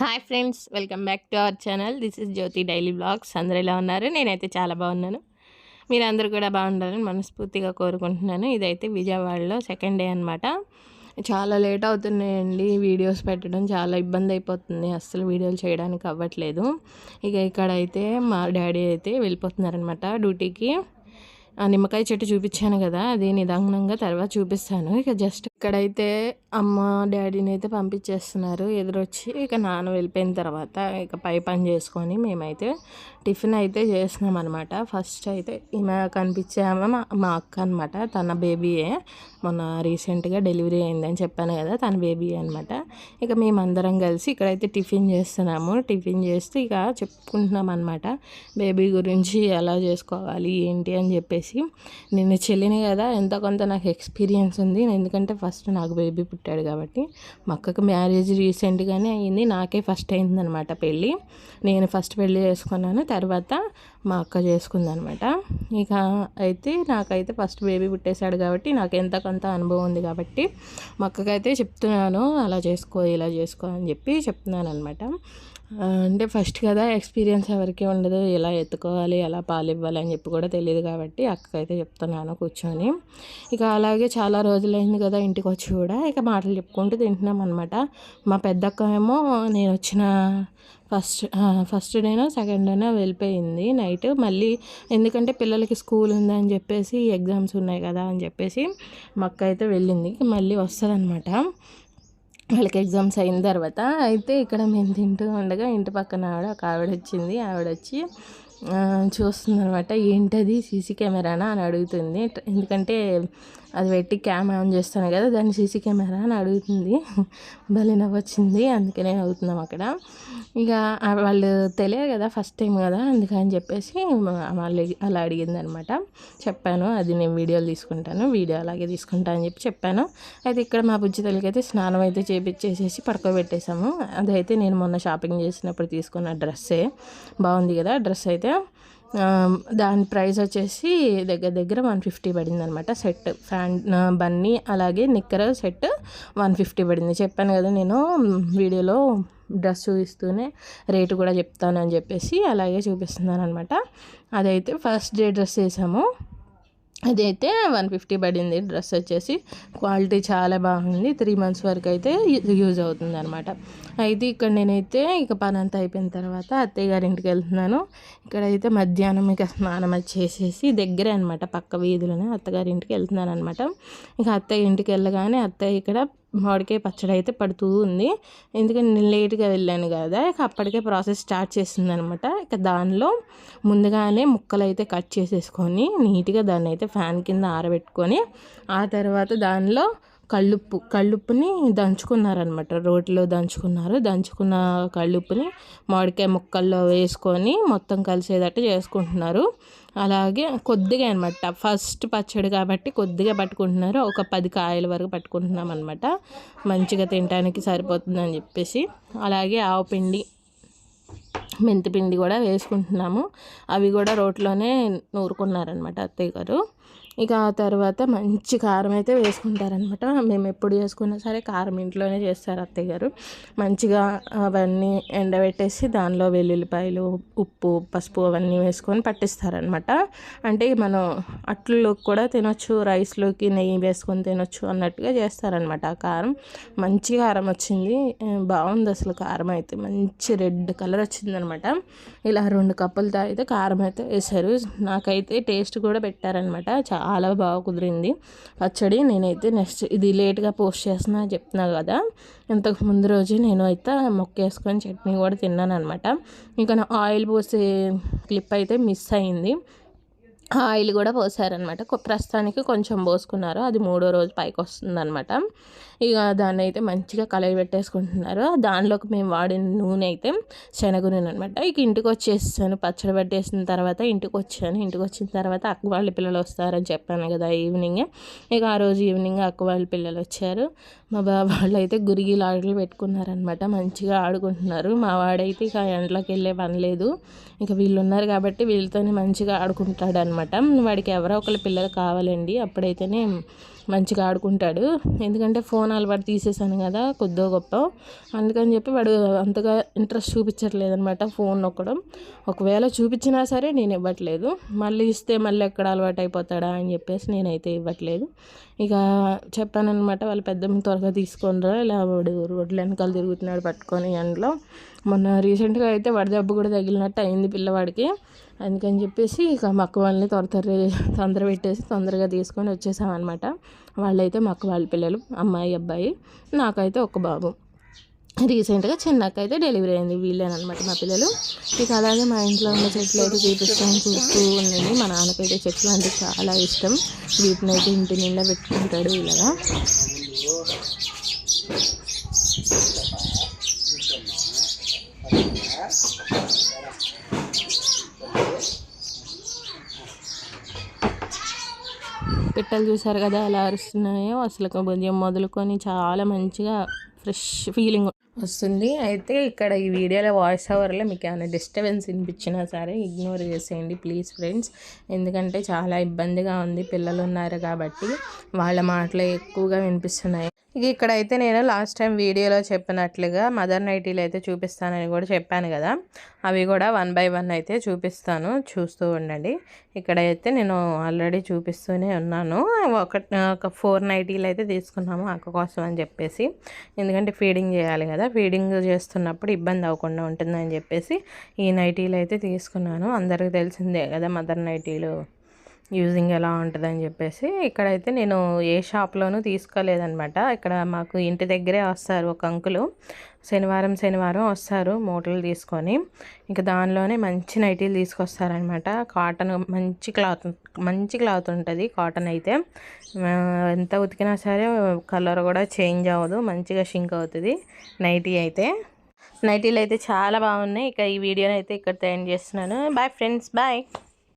Hi friends welcome back to our channel this is Jyothi daily blogs అందరూ ఎలా ఉన్నారు? నేనైతే చాలా బాగున్నాను. మీరందరూ కూడా బాగుండాలని మనస్ఫూర్తిగా కోరుకుంటున్నాను. ఇదైతే విజయవాడలో సెకండ్ డే అనమాట చాలా లేట్ అవుతున్నాయండి. వీడియోస్ పెట్టడం చాలా ఇబ్బంది అయిపోతుంది. అస్సలు వీడియోలు చేయడానికి అవ్వట్లేదు. ఇక ఇక్కడైతే మా డాడీ అయితే వెళ్ళిపోతున్నారనమాట డ్యూటీకి. ఆ నిమ్మకాయ చెట్టు చూపించాను కదా అది నిదానంగా తర్వాత చూపిస్తాను. ఇక జస్ట్ ఇక్కడైతే అమ్మ డాడీని అయితే పంపించేస్తున్నారు ఎదురొచ్చి. ఇక నాన్న వెళ్ళిపోయిన తర్వాత ఇక పై పని చేసుకొని మేమైతే టిఫిన్ అయితే చేస్తున్నాం అనమాట ఫస్ట్ అయితే ఈమె కనిపించామ మా అక్క అనమాట తన బేబీయే మొన్న రీసెంట్గా డెలివరీ అయిందని చెప్పాను కదా తన బేబీ అనమాట ఇక మేమందరం కలిసి ఇక్కడైతే టిఫిన్ చేస్తున్నాము. టిఫిన్ చేస్తే ఇక చెప్పుకుంటున్నాం అనమాట బేబీ గురించి ఎలా చేసుకోవాలి ఏంటి అని చెప్పేసి. నేను చెల్లిని కదా ఎంత కొంత నాకు ఎక్స్పీరియన్స్ ఉంది. ఎందుకంటే ఫస్ట్ నాకు బేబీ పుట్టాడు కాబట్టి. మా అక్కకు మ్యారేజ్ రీసెంట్గానే అయింది నాకే ఫస్ట్ అయిందనమాట పెళ్ళి. నేను ఫస్ట్ పెళ్ళి చేసుకున్నాను. తర్వాత మా అక్క చేసుకుందనమాట ఇక అయితే నాకైతే ఫస్ట్ బేబీ పుట్టేశాడు కాబట్టి నాకు ఎంత కొంత అనుభవం ఉంది కాబట్టి మా అక్కకైతే చెప్తున్నాను. అలా చేసుకో ఇలా చేసుకో అని చెప్పి చెప్తున్నాను అనమాట అంటే ఫస్ట్ కదా ఎక్స్పీరియన్స్ ఎవరికి ఉండదు ఎలా ఎత్తుకోవాలి ఎలా పాలు ఇవ్వాలి అని చెప్పి కూడా తెలియదు కాబట్టి అక్కకైతే చెప్తున్నాను కూర్చొని. ఇక అలాగే చాలా రోజులైంది కదా ఇంటికి వచ్చి కూడా ఇక మాటలు చెప్పుకుంటూ తింటున్నాం అనమాట మా పెద్దక్క ఏమో నేను వచ్చిన ఫస్ట్ ఫస్ట్ డేనో సెకండ్ డేనో వెళ్ళిపోయింది నైట్. మళ్ళీ ఎందుకంటే పిల్లలకి స్కూల్ ఉందని చెప్పేసి ఎగ్జామ్స్ ఉన్నాయి కదా అని చెప్పేసి మా అక్క అయితే వెళ్ళింది. మళ్ళీ వస్తుంది అనమాట వాళ్ళకి ఎగ్జామ్స్ అయిన తర్వాత అయితే ఇక్కడ మేము తింటూ ఉండగా ఇంటి పక్కన ఆవిడ ఒక ఆవిడ వచ్చింది. ఆవిడ వచ్చి చూస్తుంది అనమాట ఏంటది? సీసీ కెమెరానా? అని అడుగుతుంది. ఎందుకంటే అది పెట్టి క్యామ్ ఆన్ చేస్తాను కదా దాన్ని సీసీ కెమెరా అని అడుగుతుంది. భలే నవ్వొచ్చింది అందుకే నేను అవుతున్నాం అక్కడ. ఇక వాళ్ళు తెలియదు కదా ఫస్ట్ టైం కదా అందుకని చెప్పేసి వాళ్ళు అలా అడిగింది అనమాట చెప్పాను అది నేను వీడియోలు తీసుకుంటాను వీడియో అలాగే తీసుకుంటా అని చెప్పి చెప్పాను. అయితే ఇక్కడ మా బుజ్జి తల్లికైతే స్నానం అయితే చేపించేసేసి పడుకోబెట్టేసాము అదైతే నేను మొన్న షాపింగ్ చేసినప్పుడు తీసుకున్న డ్రెస్సే. బాగుంది కదా డ్రెస్ అయితే. దాని ప్రైస్ వచ్చేసి దగ్గర దగ్గర వన్ ఫిఫ్టీ పడింది అనమాట సెట్. ఫ్యాన్ బన్నీ అలాగే నిక్కర్ సెట్ వన్ ఫిఫ్టీ పడింది. చెప్పాను కదా నేను వీడియోలో డ్రెస్ చూపిస్తూనే రేటు కూడా చెప్తాను అని చెప్పేసి అలాగే చూపిస్తున్నాను అనమాట అదైతే ఫస్ట్ డే డ్రెస్ వేసాము. అదైతే వన్ ఫిఫ్టీ పడింది డ్రెస్ వచ్చేసి. క్వాలిటీ చాలా బాగుంది. త్రీ మంత్స్ వరకు అయితే యూజ్ అవుతుంది అనమాట అయితే ఇక్కడ నేనైతే ఇక పని అంతా అయిపోయిన తర్వాత అత్తయ్య గారి ఇంటికి వెళ్తున్నాను. ఇక్కడైతే మధ్యాహ్నం ఇక స్నానం చేసేసి దగ్గరే అనమాట పక్క వీధిలోనే అత్తగారి ఇంటికి వెళ్తున్నాను అనమాట ఇక అత్తయ్య ఇంటికి వెళ్ళగానే అత్తయ్య ఇక్కడ మామిడికాయ పచ్చడి అయితే పడుతూ ఉంది. ఎందుకంటే నేను లేట్గా వెళ్ళాను కదా ఇక అప్పటికే ప్రాసెస్ స్టార్ట్ చేసింది అనమాట ఇక దానిలో ముందుగానే ముక్కలు అయితే కట్ చేసేసుకొని నీట్గా దాన్ని అయితే ఫ్యాన్ కింద ఆరబెట్టుకొని ఆ తర్వాత దానిలో కళ్ళుప్పు కళ్ళుప్పుని దంచుకున్నారనమాట రోటిలో దంచుకున్నారు. దంచుకున్న కళ్ళుప్పుని మామిడికాయ ముక్కల్లో వేసుకొని మొత్తం కలిసేటట్టు చేసుకుంటున్నారు. అలాగే కొద్దిగా అనమాట ఫస్ట్ పచ్చడి కాబట్టి కొద్దిగా పట్టుకుంటున్నారు. ఒక పది కాయల వరకు పట్టుకుంటున్నాం అనమాట మంచిగా తినడానికి సరిపోతుందని చెప్పేసి. అలాగే ఆవు పిండి మెంతిపిండి కూడా వేసుకుంటున్నాము. అవి కూడా రోట్లోనే నూరుకున్నారనమాట అత్తయ్య గారు. ఇక ఆ తర్వాత మంచి కారం అయితే వేసుకుంటారనమాట. మేము ఎప్పుడు చేసుకున్నా సరే కారం ఇంట్లోనే చేస్తారు అత్తయ్య గారు. మంచిగా అవన్నీ ఎండబెట్టేసి దానిలో వెల్లుల్లిపాయలు ఉప్పు పసుపు అవన్నీ వేసుకొని పట్టిస్తారనమాట. అంటే మనం అట్లలో కూడా తినొచ్చు రైస్లోకి నెయ్యి వేసుకొని తినొచ్చు అన్నట్టుగా చేస్తారనమాట. ఆ కారం మంచి కారం వచ్చింది. బాగుంది అసలు కారం అయితే. మంచి రెడ్ కలర్ వచ్చిందనమాట. ఇలా రెండు కప్పులు తాగితే కారం అయితే వేశారు. నాకైతే టేస్ట్ కూడా పెట్టారనమాట. చాలా చాలా బాగా కుదిరింది. పచ్చడి నేనైతే నెక్స్ట్ ఇది లేట్గా పోస్ట్ చేస్తున్నా చెప్తున్నా కదా. ఇంతకు ముందు రోజు నేను అయితే మొక్కేసుకొని చట్నీ కూడా తిన్నాను అనమాట ఇంకా ఆయిల్ పోసే క్లిప్ అయితే మిస్ అయింది. ఆయిల్ కూడా పోసారనమాట. ప్రస్తుతానికి కొంచెం పోసుకున్నారు. అది మూడో రోజు పైకి వస్తుందనమాట ఇక దాన్ని అయితే మంచిగా కలయి పెట్టేసుకుంటున్నారు. దానిలోకి మేము వాడిన నూనె అయితే శనగ నూనె అనమాట ఇక ఇంటికి వచ్చేసాను పచ్చడి పెట్టేసిన తర్వాత ఇంటికి వచ్చాను ఇంటికి వచ్చిన తర్వాత అక్క వాళ్ళ పిల్లలు వస్తారని చెప్పాను కదా ఈవినింగ్. ఇక ఆ రోజు ఈవినింగ్ అక్క వాళ్ళ పిల్లలు వచ్చారు మా బాబా వాళ్ళు అయితే గురిగిలు ఆటలు పెట్టుకున్నారనమాట మంచిగా ఆడుకుంటున్నారు. మా వాడైతే ఇక ఎండ్లోకి వెళ్ళే పని లేదు. ఇక వీళ్ళు ఉన్నారు కాబట్టి వీళ్ళతోనే మంచిగా ఆడుకుంటాడనమాట వాడికి ఎవరో ఒకళ్ళ పిల్లలు కావాలండి. అప్పుడైతేనే మంచిగా ఆడుకుంటాడు. ఎందుకంటే ఫోన్ అలవాటు తీసేసాను కదా కొద్దో గొప్ప. అందుకని చెప్పి వాడు అంతగా ఇంట్రెస్ట్ చూపించట్లేదు అనమాట ఫోన్ నొక్కడం. ఒకవేళ చూపించినా సరే నేను ఇవ్వట్లేదు. మళ్ళీ ఇస్తే మళ్ళీ ఎక్కడ అలవాటు అయిపోతాడా అని చెప్పేసి నేనైతే ఇవ్వట్లేదు. ఇక చెప్పానమాట వాళ్ళ పెద్దమ్మ త్వరగా తీసుకొని ఇలా వాడు రోడ్ల వెనకాల తిరుగుతున్నాడు పట్టుకొని ఎండలో. మొన్న రీసెంట్గా అయితే వడదెబ్బ కూడా తగిలినట్టు అయింది పిల్లవాడికి. అందుకని చెప్పేసి ఇక మక్క వాళ్ళని త్వర త్వర తొందర పెట్టేసి తొందరగా తీసుకొని వచ్చేసామన్నమాట. వాళ్ళైతే మక్క వాళ్ళ పిల్లలు అమ్మాయి అబ్బాయి నాకైతే ఒక బాబు. రీసెంట్గా చిన్నక్క అయితే డెలివరీ అయింది వీళ్ళేనమాట మా పిల్లలు. ఇక అలాగే మా ఇంట్లో ఉన్న చెట్లు అయితే చూపిస్తాను చూస్తూ ఉండండి. మా నాన్నకైతే చెట్లు అంటే చాలా ఇష్టం. వీటిని అయితే ఇంటి నిండా పెట్టుకుంటాడు ఇలాగా. పిట్టలు చూసారు కదా ఎలా అరుస్తున్నాయో అసలు ఉదయం మొదలుకొని చాలా మంచిగా ఫ్రెష్ ఫీలింగ్ వస్తుంది. అయితే ఇక్కడ ఈ వీడియోలో వాయిస్ ఓవర్లో మీకు ఏమైనా డిస్టర్బెన్స్ వినిపించినా సరే ఇగ్నోర్ చేసేయండి ప్లీజ్ ఫ్రెండ్స్ ఎందుకంటే చాలా ఇబ్బందిగా ఉంది పిల్లలు ఉన్నారు కాబట్టి వాళ్ళ మాటలు ఎక్కువగా వినిపిస్తున్నాయి. ఇక ఇక్కడైతే నేను లాస్ట్ టైం వీడియోలో చెప్పినట్లుగా మదర్ నైటీలు అయితే చూపిస్తానని కూడా చెప్పాను కదా. అవి కూడా వన్ బై వన్ అయితే చూపిస్తాను. చూస్తూ ఉండండి. ఇక్కడైతే నేను ఆల్రెడీ చూపిస్తూనే ఉన్నాను. ఒక ఒక ఫోర్ నైటీలు అయితే తీసుకున్నాము అక్క కోసం అని చెప్పేసి. ఎందుకంటే ఫీడింగ్ చేయాలి కదా. ఫీడింగ్ చేస్తున్నప్పుడు ఇబ్బంది అవ్వకుండా ఉంటుందని చెప్పేసి ఈ నైటీలు అయితే తీసుకున్నాను. అందరికీ తెలిసిందే కదా మదర్ నైటీలు యూజింగ్ ఎలా ఉంటుందని చెప్పేసి ఇక్కడైతే నేను ఏ షాప్లోనూ తీసుకోలేదనమాట ఇక్కడ మాకు ఇంటి దగ్గరే వస్తారు ఒక అంకులు. శనివారం శనివారం వస్తారు మూటలు తీసుకొని. ఇంకా దానిలోనే మంచి నైటీలు తీసుకొస్తారనమాట కాటన్ మంచి క్లాత్ మంచి క్లాత్ ఉంటుంది కాటన్ అయితే. ఎంత ఉతికినా సరే కలర్ కూడా చేంజ్ అవ్వదు మంచిగా షింక్ అవుతుంది నైటీ అయితే. నైటీలు అయితే చాలా బాగున్నాయి. ఇక ఈ వీడియోని అయితే ఇక్కడ తయారు చేస్తున్నాను. Bye friends bye.